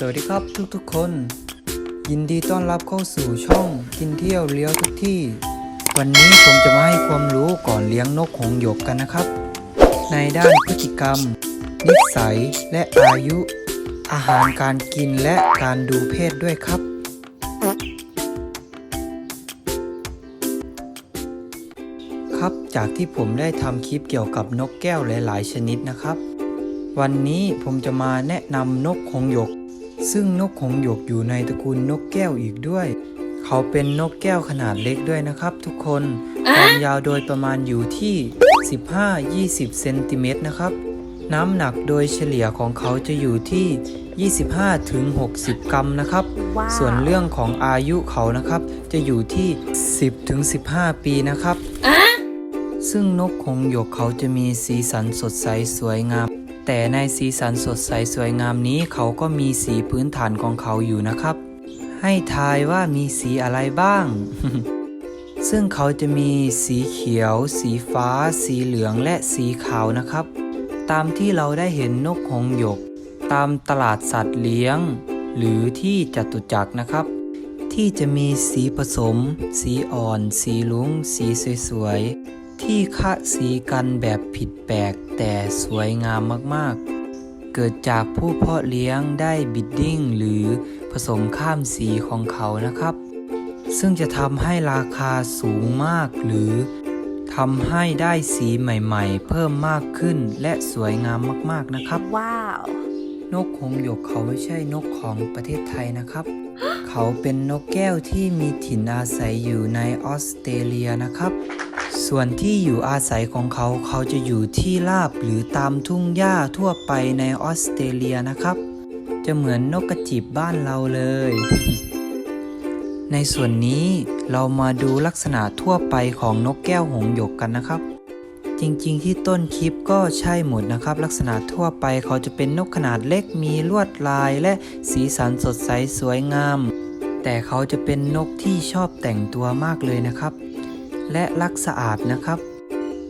สวัสดีครับทุกๆคน ยินดีต้อนรับเข้าสู่ช่องกินเที่ยวเลี้ยวทุกที่ วันนี้ผมจะมาให้ความรู้ก่อนเลี้ยงนกหงหยกกันนะครับ ในด้านพฤติกรรม นิสัยและอายุ อาหารการกินและการดูเพศด้วยครับครับจากที่ผมได้ทำคลิปเกี่ยวกับนกแก้วหลาย ๆ ชนิดนะครับ วันนี้ผมจะมาแนะนำนกหงหยก ซึ่งนกหงส์หยกอยู่ในตระกูลนกแก้วอีกด้วย เขาเป็นนกแก้วขนาดเล็กด้วยนะครับ ทุกคนความยาวโดยประมาณอยู่ที่ 15-20 เซนติเมตรนะครับ น้ำหนักโดยเฉลี่ยของเขาจะอยู่ที่ 25-60 กรัมนะครับว้าวส่วนเรื่องของอายุเขานะครับ จะอยู่ที่ 10-15 ปีนะครับ ซึ่งนกหงส์หยกเขาจะมีสีสันสดใสสวยงาม แต่ในสีสันสดใสสวยงามนี้เขาก็มีสีพื้นฐานของเขาอยู่นะครับ ให้ทายว่ามีสีอะไรบ้าง ซึ่งเขาจะมีสีเขียว สีฟ้า สีเหลืองและสีขาวนะครับ ตามที่เราได้เห็นนกหงส์หยก ตามตลาดสัตว์เลี้ยง หรือที่จตุจักรนะครับ ที่จะมีสีผสม สีอ่อน สีลุ้ง สีสวยๆ ที่คะสีกันแบบผิดแปลกแต่สวยงามมากๆ เกิดจากผู้เพาะเลี้ยงได้บิดดิ้งหรือผสมข้ามสีของเขานะครับ ซึ่งจะทำให้ราคาสูงมากหรือทำให้ได้สีใหม่ๆ เพิ่มมากขึ้นและสวยงามมากๆนะครับ ว้าว นกหงส์หยกเขาไม่ใช่นกของประเทศไทยนะครับ เขาเป็นนกแก้วที่มีถิ่นอาศัยอยู่ในออสเตรเลียนะครับ ส่วนที่อยู่อาศัยของเขาเขาจะอยู่ที่ราบหรือตามทุ่งหญ้าทั่วไปในออสเตรเลียนะครับ จะเหมือนนกกระจิบบ้านเราเลย ในส่วนนี้เรามาดูลักษณะทั่วไปของนกแก้วหงหยกกันนะครับ จริงๆ ที่ต้นคลิปก็ใช่หมดนะครับ ลักษณะทั่วไปเขาจะเป็นนกขนาดเล็กมีลวดลายและสีสันสดใสสวยงาม แต่เขาจะเป็นนกที่ชอบแต่งตัวมากเลยนะครับ และรักสะอาดนะครับ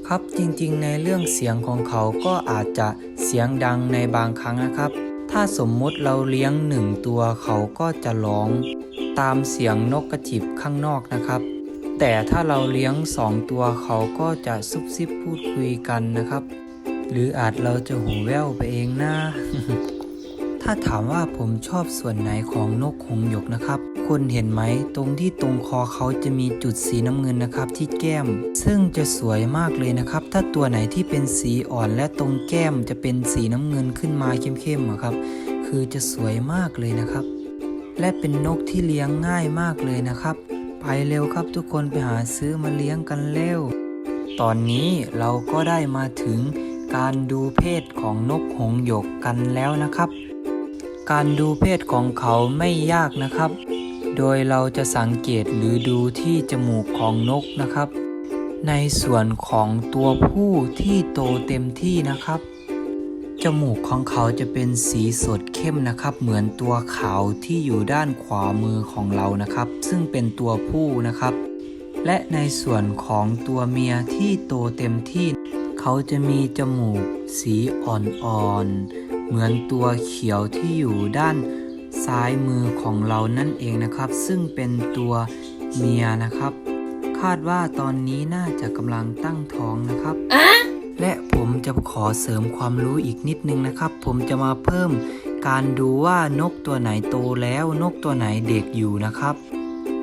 ครับจริงๆ ในเรื่องเสียงของเขาก็อาจจะเสียงดังในบางครั้งนะครับ ถ้าสมมุติเราเลี้ยงหนึ่งตัวเขาก็จะร้องตามเสียงนกกระจิบข้างนอกนะครับ แต่ถ้าเราเลี้ยงสองตัวเขาก็จะซุบซิบพูดคุยกันนะครับ หรืออาจเราจะหูแว่วไปเองนะถ้าถามว่าผมชอบส่วนไหนของนกหงหยกนะครับ คุณเห็นไหม ตรงที่ตรงคอเขาจะมีจุดสีน้ำเงินนะครับที่แก้ม ซึ่งจะสวยมากเลยนะครับ ถ้าตัวไหนที่เป็นสีอ่อนและตรงแก้มจะเป็นสีน้ำเงินขึ้นมาเข้มๆครับ คือจะสวยมากเลยนะครับ และเป็นนกที่เลี้ยงง่ายมากเลยนะครับ ไปเร็วครับทุกคนไปหาซื้อมาเลี้ยงกันเร็ว ตอนนี้เราก็ได้มาถึงการดูเพศของนกหงหยกกันแล้วนะครับการดูเพศของเขาไม่ยากนะครับ โดยเราจะสังเกตหรือดูที่จมูกของนกนะครับ ในส่วนของตัวผู้ที่โตเต็มที่นะครับ จมูกของเขาจะเป็นสีสดเข้มนะครับ เหมือนตัวขาวที่อยู่ด้านขวามือของเรานะครับ ซึ่งเป็นตัวผู้นะครับ และในส่วนของตัวเมียที่โตเต็มที่ เขาจะมีจมูกสีอ่อนๆ เหมือนตัวเขียวที่อยู่ด้าน ซ้ายมือของเรานั่นเองนะครับ ซึ่งเป็นตัวเมียนะครับ คาดว่าตอนนี้น่าจะกำลังตั้งท้องนะครับและผมจะขอเสริมความรู้อีกนิดนึงนะครับ ผมจะมาเพิ่มการดูว่านกตัวไหนโตแล้ว นกตัวไหนเด็กอยู่นะครับ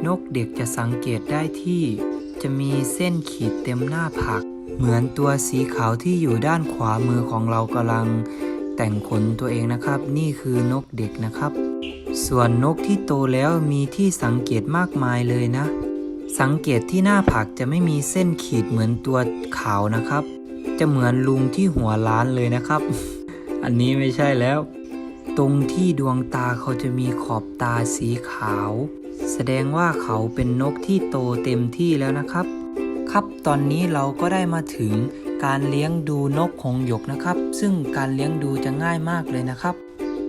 นกเด็กจะสังเกตได้ที่ จะมีเส้นขีดเต็มหน้าผากเหมือนตัวสีขาวที่อยู่ด้านขวามือของเรากำลังแต่งขนตัวเองนะครับ นี่คือนกเด็กนะครับ ส่วนนกที่โตแล้วมีที่สังเกตมากมายเลยนะ สังเกตที่หน้าผากจะไม่มีเส้นขีดเหมือนตัวขาวนะครับ จะเหมือนลุงที่หัวล้านเลยนะครับ อันนี้ไม่ใช่แล้ว ตรงที่ดวงตาเขาจะมีขอบตาสีขาว แสดงว่าเขาเป็นนกที่โตเต็มที่แล้วนะครับ ครับตอนนี้เราก็ได้มาถึงการเลี้ยงดูนกหงหยกนะครับ ซึ่งการเลี้ยงดูจะง่ายมากเลยนะครับ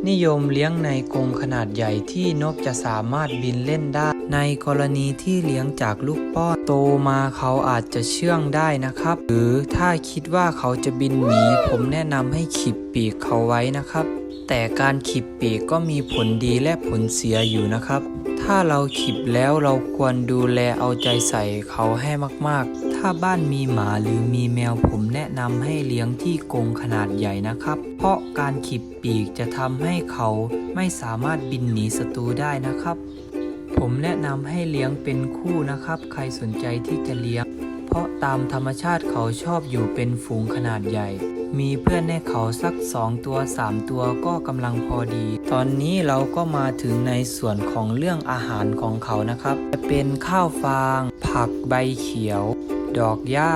นิยมเลี้ยงในกรงขนาดใหญ่ที่นกจะสามารถบินเล่นได้ ในกรณีที่เลี้ยงจากลูกป้อนโตมาเขาอาจจะเชื่องได้นะครับ หรือถ้าคิดว่าเขาจะบินหนีผมแนะนำให้ขีบปีกเขาไว้นะครับ แต่การขีบปีกก็มีผลดีและผลเสียอยู่นะครับ ถ้าเราขีบแล้วเราควรดูแลเอาใจใส่เขาให้มากๆ ถ้าบ้านมีหมาหรือมีแมวผมแนะนำให้เลี้ยงที่กรงขนาดใหญ่นะครับ เพราะการขีบปีกจะทำให้เขาไม่สามารถบินหนีศัตรูได้นะครับ ผมแนะนำให้เลี้ยงเป็นคู่นะครับ ใครสนใจที่จะเลี้ยง เพราะตามธรรมชาติเขาชอบอยู่เป็นฝูงขนาดใหญ่ มีเพื่อนให้เขาสัก 2 ตัว 3 ตัวก็กำลังพอดี ตอนนี้เราก็มาถึงในส่วนของเรื่องอาหารของเขานะครับ จะเป็นข้าวฟาง ผักใบเขียว ดอกหญ้า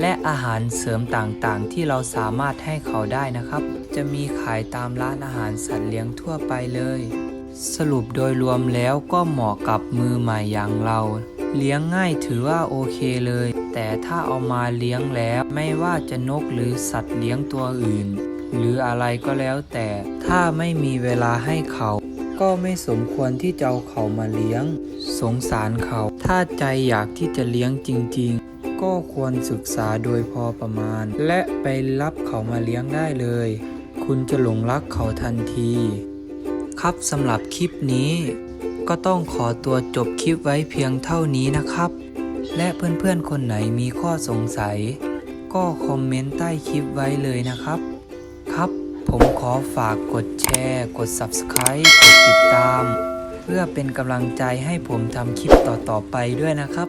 และอาหารเสริมต่างๆ ที่เราสามารถให้เขาได้นะครับ จะมีขายตามร้านอาหารสัตว์เลี้ยงทั่วไปเลย สรุปโดยรวมแล้วก็เหมาะกับมือใหม่อย่างเรา เลี้ยงง่ายถือว่าโอเคเลย แต่ถ้าเอามาเลี้ยงแล้วไม่ว่าจะนกหรือสัตว์เลี้ยงตัวอื่น หรืออะไรก็แล้วแต่ถ้าไม่มีเวลาให้เขาก็ไม่สมควรที่จะเอาเขามาเลี้ยง สงสารเขา ถ้าใจอยากที่จะเลี้ยงจริง ๆ ก็ควรศึกษาโดยพอประมาณ และไปรับเขามาเลี้ยงได้เลย คุณจะหลงรักเขาทันที ครับสำหรับคลิปนี้ ก็ต้องขอตัวจบคลิปไว้เพียงเท่านี้นะครับ และเพื่อนๆคนไหนมีข้อสงสัย ก็คอมเมนต์ใต้คลิปไว้เลยนะครับ ครับผมขอฝากกดแชร์ กด Subscribe กดติดตาม เพื่อเป็นกำลังใจให้ผมทำคลิปต่อๆไปด้วยนะครับ